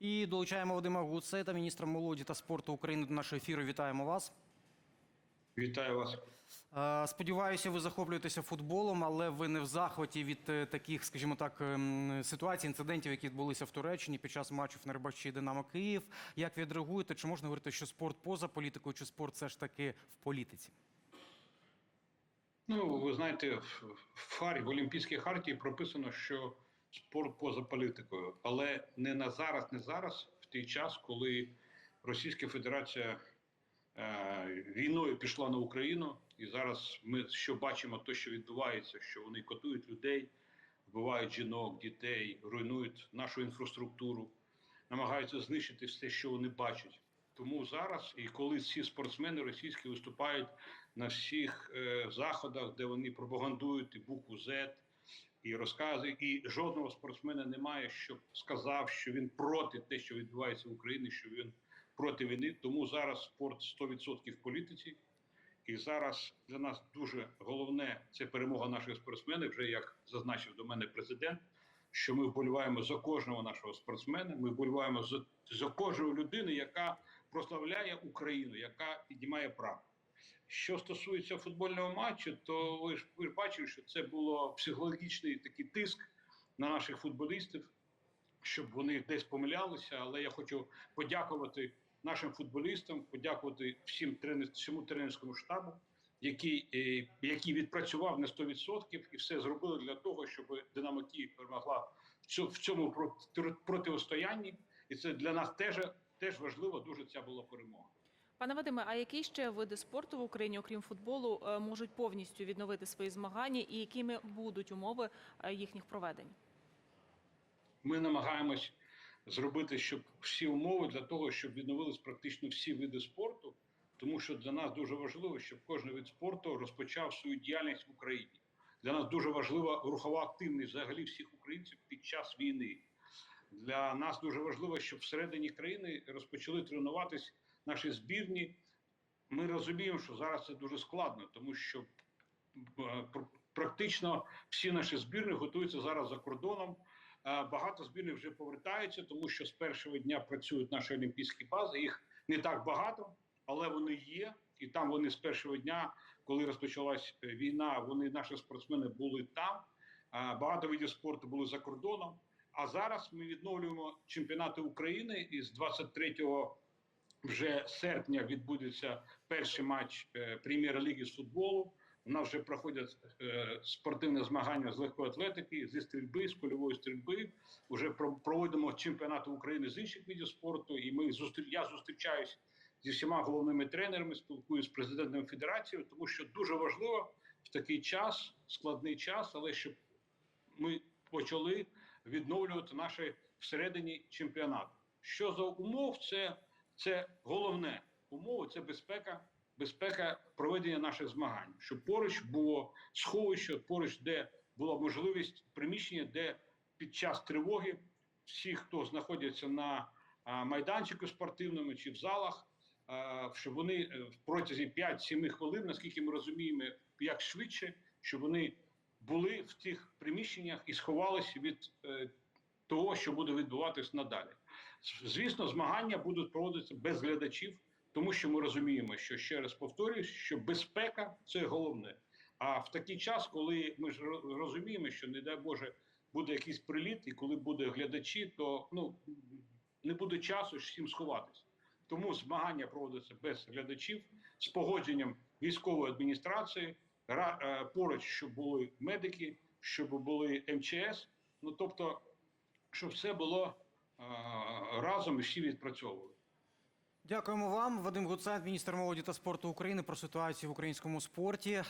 І долучаємо Вадима Гуцета, міністра молоді та спорту України до нашого ефіру. Вітаємо вас. Вітаю вас. Е, Сподіваюся, ви захоплюєтеся футболом, але ви не в захваті від е, таких, скажімо так, ем, ситуацій, інцидентів, які відбулися в Туреччині під час матчів Нербащі Динамо Київ. Як ви відреагуєте? Чи можна говорити, що спорт поза політикою, чи спорт все ж таки в політиці? Ну, ви знаєте, в в в Олімпійській хартії прописано, що спорт поза політикою, але не на зараз, не зараз, в той час, коли Російська Федерація е, війною пішла на Україну, і зараз ми що бачимо, то що відбувається, що вони катують людей, вбивають жінок, дітей, руйнують нашу інфраструктуру, намагаються знищити все, що вони бачать. Тому зараз, і коли всі спортсмени російські виступають на всіх е, заходах, де вони пропагандують і букву Z, і розкази, і жодного спортсмена немає, щоб сказав, що він проти те, що відбувається в Україні, що він проти війни. Тому зараз спорт 100% в політиці. І зараз для нас дуже головне це перемога наших спортсменів. Вже як зазначив до мене президент, що ми вболіваємо за кожного нашого спортсмена. Ми вболіваємо за, за кожну людину, яка прославляє Україну, яка піднімає право. Що стосується футбольного матчу, то ви ж ви ж бачили, що це було психологічний такий тиск на наших футболістів, щоб вони десь помилялися. Але я хочу подякувати нашим футболістам, подякувати всім тренер, всьому тренерському штабу, який, е, який відпрацював на 100% і все зробили для того, щоб Динамо Київ перемогла в цьому, протистоянні. І це для нас теж, теж важливо. Дуже ця була перемога. Пане Вадиме, а які ще види спорту в Україні, окрім футболу, е, можуть повністю відновити свої змагання, і якими будуть умови е, їхніх проведень? Ми намагаємось зробити, щоб всі умови для того, щоб відновились практично всі види спорту, тому що для нас дуже важливо, щоб кожен вид спорту розпочав свою діяльність в Україні. Для нас дуже важлива рухова активність взагалі всіх українців під час війни. Для нас дуже важливо, щоб всередині країни розпочали тренуватись наші збірні. Ми розуміємо, що зараз це дуже складно, тому що е, практично всі наші збірні готуються зараз за кордоном. Е, Багато збірних вже повертаються, тому що з першого дня працюють наші олімпійські бази. Їх не так багато, але вони є. І там вони з першого дня, коли розпочалась е, війна, вони наші спортсмени були там. Багато видів спорту були за кордоном. А зараз ми відновлюємо чемпіонати України і з 23 вже серпня відбудеться перший матч е, прем'єр-ліги з футболу. У нас вже проходять е, спортивні змагання з легкої атлетики, зі стрільби, з кульової стрільби. Уже про- проводимо чемпіонати України з інших видів спорту. І ми зустрі... я зустрічаюсь зі всіма головними тренерами, спілкуюсь з президентом федерації, тому що дуже важливо в такий час, складний час, але щоб ми почали відновлювати наші всередині чемпіонату. Що за умов? Це, це головне умови це безпека, безпека проведення наших змагань. Щоб поруч було сховище, поруч, де була можливість приміщення, де під час тривоги всі, хто знаходяться на майданчику спортивному чи в залах, щоб вони е, в протязі 5-7 хвилин, наскільки ми розуміємо, як швидше, щоб вони були в тих приміщеннях і сховалися від е, того, що буде відбуватись надалі. Звісно, змагання будуть проводитися без глядачів, тому що ми розуміємо, що ще раз повторюсь, що безпека це головне. А в такий час, коли ми ж розуміємо, що не дай Боже буде якийсь приліт, і коли буде глядачі, то ну не буде часу всім сховатися. Тому змагання проводяться без глядачів з погодженням військової адміністрації, ра- е, поруч, щоб були медики, щоб були МЧС. Ну тобто, щоб все було е, разом і всі відпрацьовували. Дякуємо вам, Вадим Гуцент, міністр молоді та спорту України, про ситуацію в українському спорті.